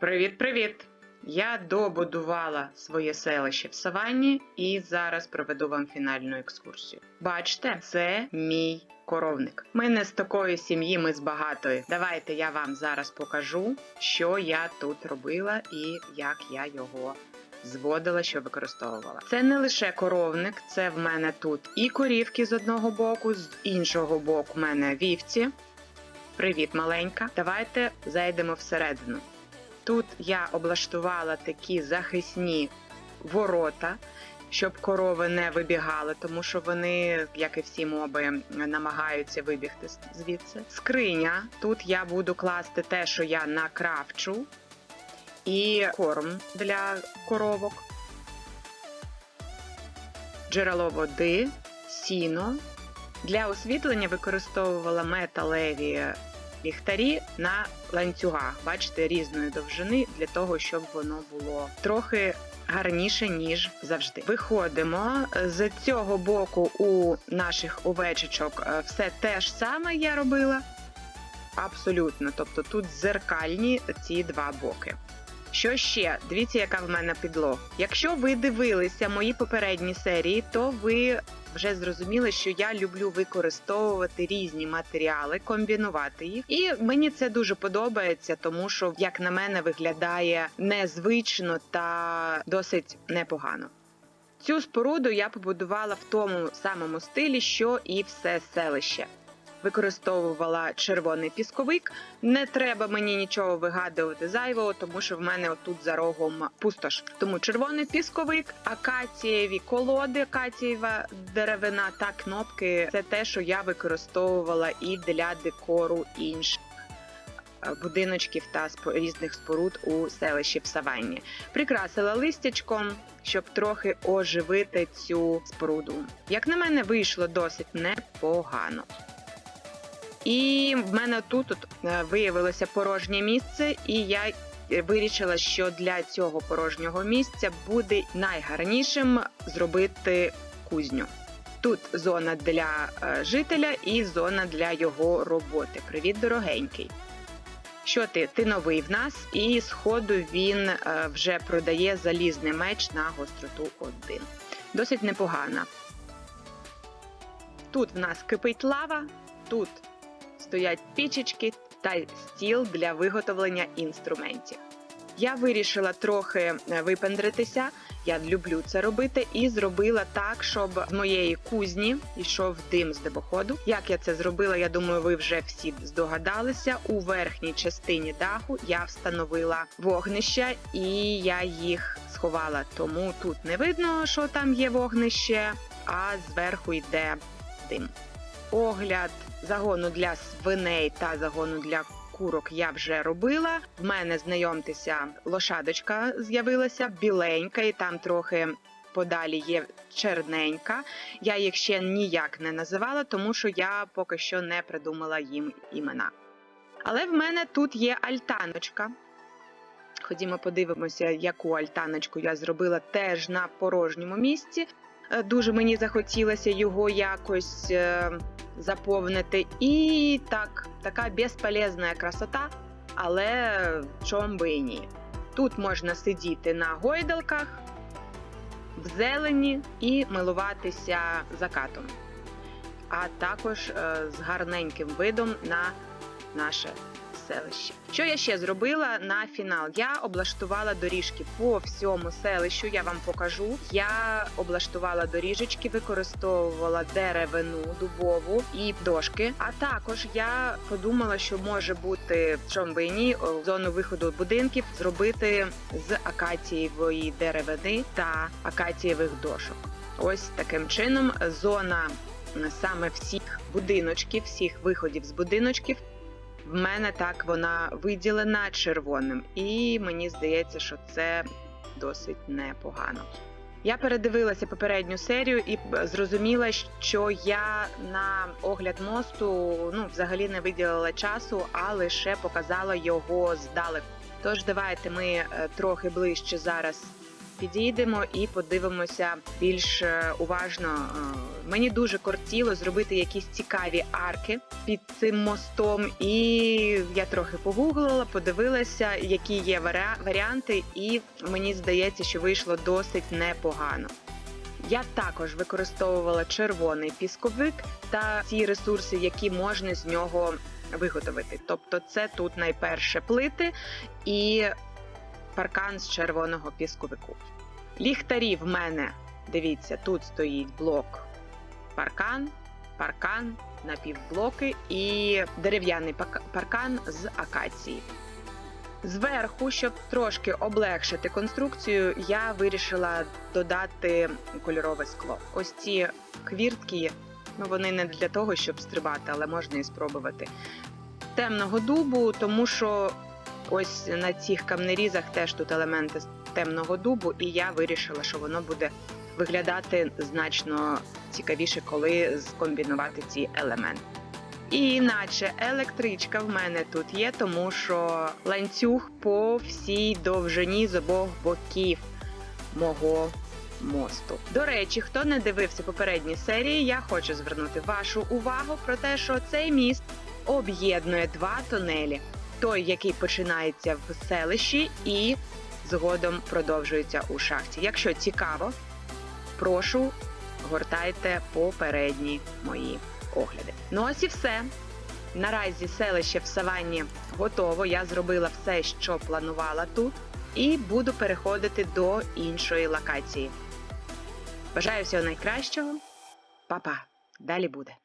Привіт-привіт! Я добудувала своє селище в саванні і зараз проведу вам фінальну екскурсію. Бачите, це мій коровник. Ми не з такої сім'ї, ми з багатої. Давайте я вам зараз покажу, що я тут робила і як я його зводила, що використовувала. Це не лише коровник, це в мене тут і корівки з одного боку, з іншого боку в мене вівці. Привіт, маленька. Давайте зайдемо всередину. Тут я облаштувала такі захисні ворота, щоб корови не вибігали, тому що вони, як і всі моби, намагаються вибігти звідси. Скриня. Тут я буду класти те, що я накравчу, і корм для коровок, джерело води, сіно. Для освітлення використовувала металеві ліхтарі на ланцюгах, бачите, різної довжини для того, щоб воно було трохи гарніше, ніж завжди. Виходимо з цього боку у наших овечечок е, все те ж саме я робила. Абсолютно, тобто тут зеркальні ці два боки. Що ще? Дивіться, яка в мене підлога. Якщо ви дивилися мої попередні серії, то ви вже зрозуміла, що я люблю використовувати різні матеріали, комбінувати їх. І мені це дуже подобається, тому що, як на мене, виглядає незвично та досить непогано. Цю споруду я побудувала в тому самому стилі, що і все селище. Використовувала червоний пісковик. Не треба мені нічого вигадувати зайвого, тому що в мене отут за рогом пустош. Тому червоний пісковик, акацієві колоди, акацієва деревина та кнопки це те, що я використовувала і для декору інших е, будиночків та різних споруд у селищі в Саванні. Прикрасила листячком, щоб трохи оживити цю споруду. Як на мене, вийшло досить непогано. І в мене тут от, е, виявилося порожнє місце, і я е, вирішила, що для цього порожнього місця буде найгарнішим зробити кузню. Тут зона для е, жителя і зона для його роботи. Привіт, дорогенький. Що ти? Ти новий в нас, і сходу він е, вже продає залізний меч на гостроту 1. Досить непогана. Тут в нас кипить лава, тут стоять пічечки та стіл для виготовлення інструментів. Я вирішила трохи е, випендритися, я люблю це робити, і зробила так, щоб з моєї кузні йшов дим з димоходу. Як я це зробила, я думаю, ви вже всі здогадалися. У верхній частині даху я встановила вогнища і я їх сховала. Тому тут не видно, що там є вогнище, а зверху йде дим. Огляд загону для свиней та загону для курок я вже робила. В мене знайомтеся, лошадочка з'явилася біленька, і там трохи подалі є черненька. Я їх ще ніяк не називала, тому що я поки що не придумала їм імена. Але в мене тут є альтаночка. Ходімо, подивимося, яку альтаночку я зробила теж на порожньому місці. Е, Дуже мені захотілося його якось е, заповнити. І так, така безполезна красота, але чом би і ні. Тут можна сидіти на гойдалках, в зелені і милуватися закатом, а також е, з гарненьким видом на наше селище. Що я ще зробила на фінал? Я облаштувала доріжки по всьому селищу. Я вам покажу. Я облаштувала доріжечки, використовувала деревину дубову і дошки. А також я подумала, що може бути чом би і ні о, зону виходу будинків зробити з акацієвої деревини та акацієвих дошок. Ось таким чином зона саме всіх будиночків, всіх виходів з будиночків в мене так вона виділена червоним, і мені здається, що це досить непогано. Я передивилася попередню серію і зрозуміла, що я на огляд мосту ну, взагалі не виділила часу, а лише показала його здалеку. Тож давайте ми е, трохи ближче зараз підійдемо і подивимося більш е, уважно. Е, Мені дуже кортіло зробити якісь цікаві арки під цим мостом, і я трохи погуглила, подивилася, які є варіанти, і мені здається, що вийшло досить непогано. Я також використовувала червоний пісковик та ті ресурси, які можна з нього виготовити. Тобто, це тут найперше плити і паркан з червоного пісковику. Ліхтарі в мене, дивіться, тут стоїть блок паркан, паркан, напівблоки і дерев'яний паркан з акації. Зверху, щоб трошки облегшити конструкцію, я вирішила додати кольорове скло. Ось ці квіртки, ну вони не для того, щоб стрибати, але можна і спробувати. Темного дубу, тому що ось на цих камнерізах теж тут елементи темного дубу, і я вирішила, що воно буде виглядати значно цікавіше, коли скомбінувати ці елементи. І іначе електричка в мене тут є, тому що ланцюг по всій довжині з обох боків мого мосту. До речі, хто не дивився попередні серії, я хочу звернути вашу увагу про те, що цей міст об'єднує два тунелі: той, який починається в селищі, і згодом продовжується у шахті. Якщо цікаво, прошу гортайте попередні мої огляди. Ну ось і все. Наразі селище в саванні готово. Я зробила все, що планувала тут, і буду переходити до іншої локації. Бажаю всього найкращого. Па-па! Далі буде.